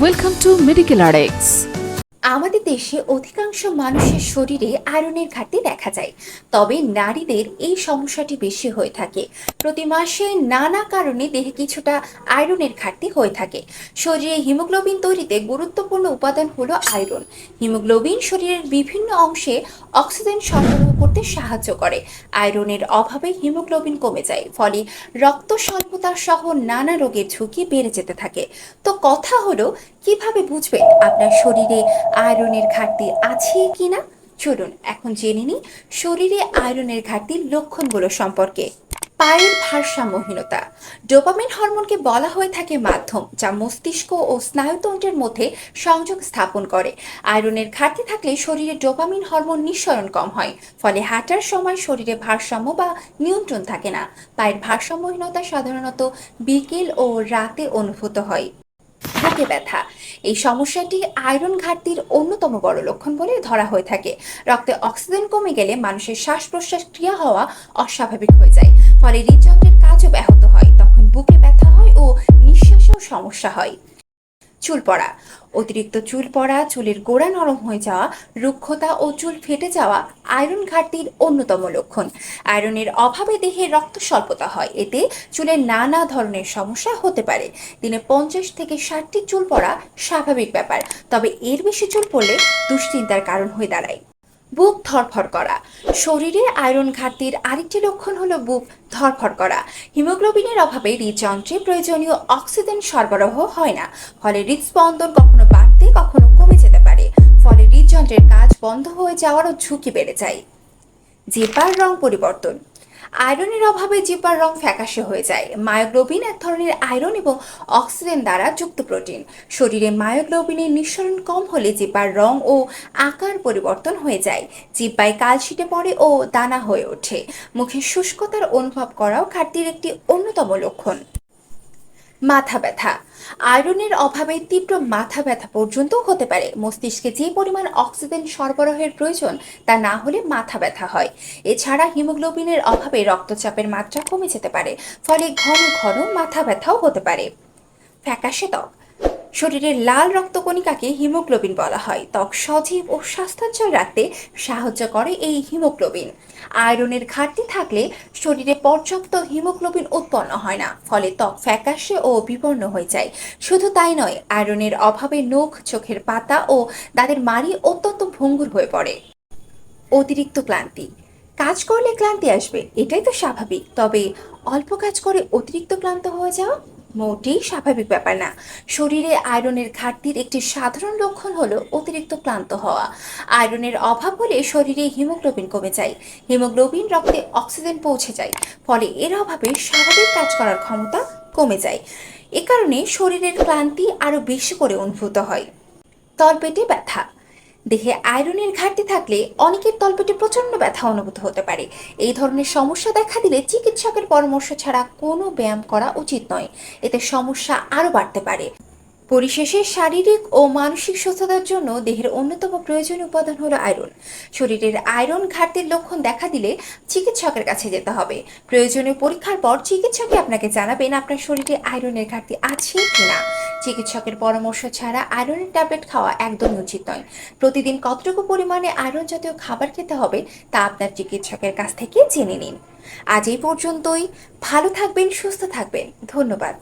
Welcome to Medical Addicts. আমাদের দেশে অধিকাংশ মানুষের শরীরে আয়রনের ঘাটতি দেখা যায়। তবে নারীদের এই সমস্যাটি বেশি হয়ে থাকে। প্রতি মাসে নানা কারণে দেহে কিছুটা আয়রনের ঘাটতি হয়ে থাকে। শরীরে হিমোগ্লোবিন তৈরিতে গুরুত্বপূর্ণ উপাদান হলো আয়রন। হিমোগ্লোবিন শরীরের বিভিন্ন অংশে অক্সিজেন সরবরাহ করতে সাহায্য করে। আয়রনের অভাবে হিমোগ্লোবিন কমে যায়, ফলে রক্ত স্বল্পতা সহ নানা রোগের ঝুঁকি বেড়ে যেতে থাকে। তো কথা হলো, কীভাবে বুঝবেন আপনার শরীরে আয়রনের ঘাটতি আছে কিনা? চলুন, এখন জেনে নিই শরীরে আয়রনের ঘাটতির লক্ষণগুলো সম্পর্কে। পায়ের ভারসাম্যহীনতা। ডোপামিন হরমোনকে বলা হয়ে থাকে মাধ্যম, যা মস্তিষ্ক ও স্নায়ুতন্ত্রের মধ্যে সংযোগ স্থাপন করে। আয়রনের ঘাটতি থাকলে শরীরে ডোপামিন হরমোন নিঃসরণ কম হয়, ফলে হাঁটার সময় শরীরে ভারসাম্য বা নিয়ন্ত্রণ থাকে না। পায়ের ভারসাম্যহীনতা সাধারণত বিকেল ও রাতে অনুভূত হয়। বুকে ব্যথা। এই সমস্যাটি আয়রন ঘাটতির অন্যতম বড় লক্ষণ বলে ধরা হয়ে থাকে। রক্তে অক্সিজেন কমে গেলে মানুষের শ্বাস প্রশ্বাস ক্রিয়া হওয়া অস্বাভাবিক হয়ে যায়। ফলে হৃদযন্ত্রের কাজও ব্যাহত হয়। তখন বুকে ব্যথা হয় ও নিঃশ্বাসেও সমস্যা হয়। চুল পড়া। অতিরিক্ত চুল পড়া, চুলের গোড়া নরম হয়ে যাওয়া, রুক্ষতা ও চুল ফেটে যাওয়া আয়রন ঘাটতির অন্যতম লক্ষণ। আয়রনের অভাবে দেহে রক্ত স্বল্পতা হয়। এতে চুলের নানা ধরনের সমস্যা হতে পারে। দিনে পঞ্চাশ থেকে ষাটটি চুল পড়া স্বাভাবিক ব্যাপার। তবে এর বেশি চুল পড়লে দুশ্চিন্তার কারণ হয়ে দাঁড়ায়। বুক ধরফর করা। শরীরে আয়রন ঘাটতির আরেকটি লক্ষণ হলো বুক ধরফর করা। হিমোগ্লোবিনের অভাবে হৃদযন্ত্রে প্রয়োজনীয় অক্সিজেন সরবরাহ হয় না। ফলে হৃদস্পন্দন কখনো বাড়তে, কখনো কমে যেতে পারে। ফলে হৃদযন্ত্রের কাজ বন্ধ হয়ে যাওয়ারও ঝুঁকি বেড়ে যায়। জেপার রং পরিবর্তন। আয়রনের অভাবে জিব্বার রং ফ্যাকাশে হয়ে যায়। মায়োগ্লোবিন এক ধরনের আয়রন এবং অক্সিজেন দ্বারা যুক্ত প্রোটিন। শরীরে মায়োগ্লোবিনের নিঃসরণ কম হলে জিব্বার রং ও আকার পরিবর্তন হয়ে যায়। জিব্বায় কালশিটে পড়ে ও দানা হয়ে ওঠে। মুখে শুষ্কতার অনুভব করাও ঘাটতির একটি অন্যতম লক্ষণ। মাথা ব্যথা। আয়রনের অভাবে তীব্র মাথা ব্যথা পর্যন্ত হতে পারে। মস্তিষ্কে যে পরিমাণ অক্সিজেন সরবরাহের প্রয়োজন, তা না হলে মাথা ব্যথা হয়। এছাড়া হিমোগ্লোবিনের অভাবে রক্তচাপের মাত্রা কমে যেতে পারে, ফলে ঘন ঘন মাথা ব্যথাও হতে পারে। ফ্যাকাশে ত্বক। শরীরের লাল রক্তকণিকাকে হিমোগ্লোবিন বলা হয়। ত্বক সজীব ও স্বাস্থ্যোজ্জ্বল রাখতে সাহায্য করে এই হিমোগ্লোবিন। আয়রনের ঘাটতি থাকলে শরীরে পর্যাপ্ত হিমোগ্লোবিন উৎপন্ন হয় না, ফলে ত্বক ফ্যাকাশে ও বিবর্ণ হয়ে যায়। শুধু তাই নয়, আয়রনের অভাবে নখ, চোখের পাতা ও দাঁতের মাড়ি অত্যন্ত ভঙ্গুর হয়ে পড়ে। অতিরিক্ত ক্লান্তি। কাজ করলে ক্লান্তি আসবে, এটাই তো স্বাভাবিক। তবে অল্প কাজ করে অতিরিক্ত ক্লান্ত হয়ে যাওয়া? মোটেই স্বাভাবিক ব্যাপার না। শরীরে আয়রনের ঘাটতির একটি সাধারণ লক্ষণ হলো অতিরিক্ত ক্লান্ত হওয়া। আয়রনের অভাব হলে শরীরে হিমোগ্লোবিন কমে যায়। হিমোগ্লোবিন রক্তে অক্সিজেন পৌঁছে যায়, ফলে এর অভাবে স্বাভাবিক কাজ করার ক্ষমতা কমে যায়। এ কারণে শরীরের ক্লান্তি আরও বেশি করে অনুভূত হয়। তলপেটে ব্যথা। দেহে আয়রনের ঘাটতি থাকলে অনেকের তলপেটে প্রচণ্ড ব্যথা অনুভূত হতে পারে। এই ধরনের সমস্যা দেখা দিলে চিকিৎসকের পরামর্শ ছাড়া কোনো ব্যায়াম করা উচিত নয়। এতে সমস্যা আরও বাড়তে পারে। পরিশেষে শারীরিক ও মানসিক সুস্থতার জন্য দেহের অন্যতম প্রয়োজনীয় উপাদান হলো আয়রন। শরীরের আয়রন ঘাটতির লক্ষণ দেখা দিলে চিকিৎসকের কাছে যেতে হবে। প্রয়োজনীয় পরীক্ষার পর চিকিৎসকই আপনাকে জানাবেন আপনার শরীরে আয়রনের ঘাটতি আছে কিনা। চিকিৎসকের পরামর্শ ছাড়া আয়রনের ট্যাবলেট খাওয়া একদম উচিত নয়। প্রতিদিন কতটুকু পরিমাণে আয়রন জাতীয় খাবার খেতে হবে তা আপনার চিকিৎসকের কাছ থেকে জেনে নিন। আজ এই পর্যন্তই। ভালো থাকবেন, সুস্থ থাকবেন। ধন্যবাদ।